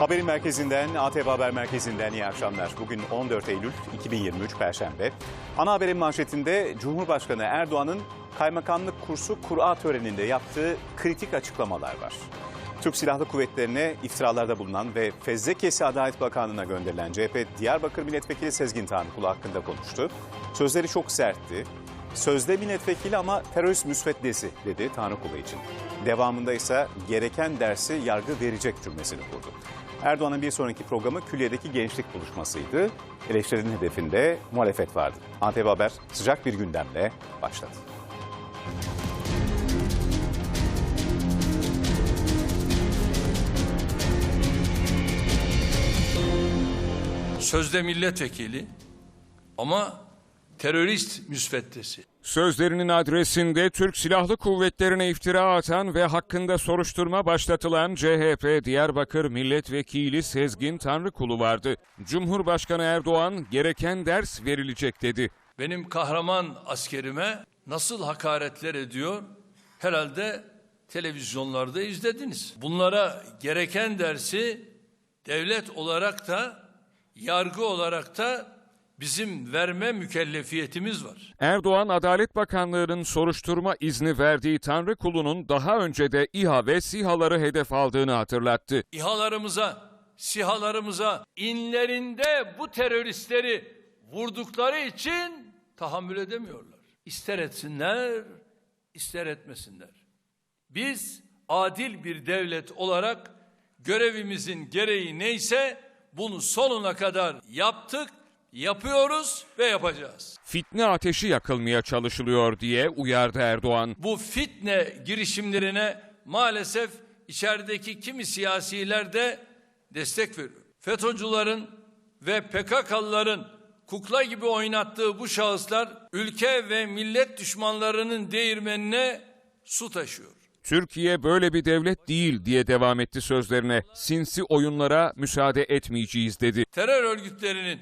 Haberin merkezinden, ATV Haber Merkezi'nden iyi akşamlar. Bugün 14 Eylül 2023 Perşembe. Ana haberin manşetinde Cumhurbaşkanı Erdoğan'ın kaymakamlık kursu Kur'a töreninde yaptığı kritik açıklamalar var. Türk Silahlı Kuvvetleri'ne iftiralarda bulunan ve Fezlekesi Adalet Bakanlığı'na gönderilen CHP Diyarbakır Milletvekili Sezgin Tanrıkulu hakkında konuştu. Sözleri çok sertti. Sözde milletvekili ama terörist müsveddesi dedi Tanrıkulu için. Devamında ise gereken dersi yargı verecek cümlesini kurdu. Erdoğan'ın bir sonraki programı Külliye'deki gençlik buluşmasıydı. Eleştirinin hedefinde muhalefet vardı. ATV Haber sıcak bir gündemle başladı. sözde milletvekili ama terörist müsveddesi. Sözlerinin adresinde Türk Silahlı Kuvvetlerine iftira atan ve hakkında soruşturma başlatılan CHP Diyarbakır Milletvekili Sezgin Tanrıkulu vardı. Cumhurbaşkanı Erdoğan gereken ders verilecek dedi. Benim kahraman askerime nasıl hakaretler ediyor herhalde televizyonlarda izlediniz. Bunlara gereken dersi devlet olarak da yargı olarak da bizim verme mükellefiyetimiz var. Erdoğan Adalet Bakanlığı'nın soruşturma izni verdiği Tanrıkulu'nun daha önce de İHA ve SİHA'ları hedef aldığını hatırlattı. İHA'larımıza, SİHA'larımıza inlerinde bu teröristleri vurdukları için tahammül edemiyorlar. İster etsinler, ister etmesinler. Biz adil bir devlet olarak görevimizin gereği neyse bunu sonuna kadar yaptık, yapıyoruz ve yapacağız. Fitne ateşi yakılmaya çalışılıyor diye uyardı Erdoğan. bu fitne girişimlerine maalesef içerideki kimi siyasiler de destek veriyor. FETÖ'cülerin ve PKK'lıların kukla gibi oynattığı bu şahıslar ülke ve millet düşmanlarının değirmenine su taşıyor. Türkiye böyle bir devlet değil diye devam etti sözlerine. Sinsi oyunlara müsaade etmeyeceğiz dedi. Terör örgütlerinin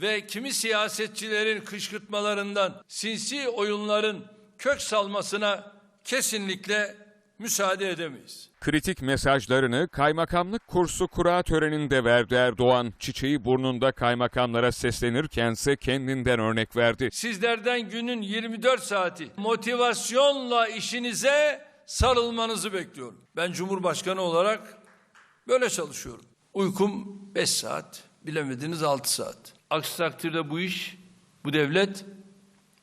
ve kimi siyasetçilerin kışkırtmalarından sinsi oyunların kök salmasına kesinlikle müsaade edemeyiz. Kritik mesajlarını kaymakamlık kursu kura töreninde verdi Erdoğan. Çiçeği burnunda kaymakamlara seslenirkense kendinden örnek verdi. Sizlerden günün 24 saati motivasyonla işinize sarılmanızı bekliyorum. Ben Cumhurbaşkanı olarak böyle çalışıyorum. Uykum 5 saat, bilemediniz 6 saat. Aksi takdirde bu iş, bu devlet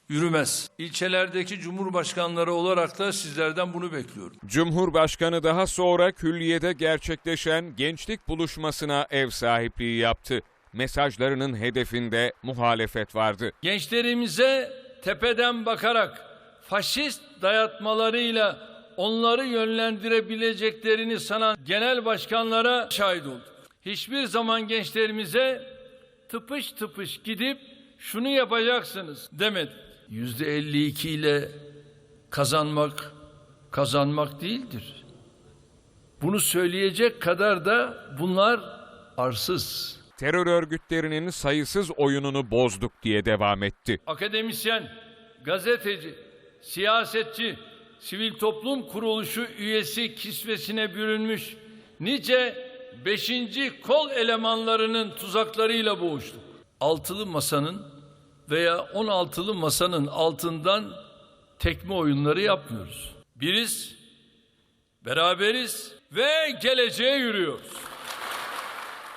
yürümez. İlçelerdeki cumhurbaşkanları olarak da sizlerden bunu bekliyorum. Cumhurbaşkanı daha sonra külliyede gerçekleşen gençlik buluşmasına ev sahipliği yaptı. Mesajlarının hedefinde muhalefet vardı. Gençlerimize tepeden bakarak faşist dayatmalarıyla onları yönlendirebileceklerini sanan genel başkanlara şahit olduk. Hiçbir zaman gençlerimize tıpış tıpış gidip şunu yapacaksınız demedi. Yüzde 52 ile kazanmak kazanmak değildir. Bunu söyleyecek kadar da bunlar arsız. Terör örgütlerinin sayısız oyununu bozduk diye devam etti. akademisyen, gazeteci, siyasetçi, sivil toplum kuruluşu üyesi kisvesine bürünmüş nice beşinci kol elemanlarının tuzaklarıyla boğuştuk. Altılı masanın veya on altılı masanın altından tekme oyunları yapmıyoruz. Biriz, beraberiz ve geleceğe yürüyoruz.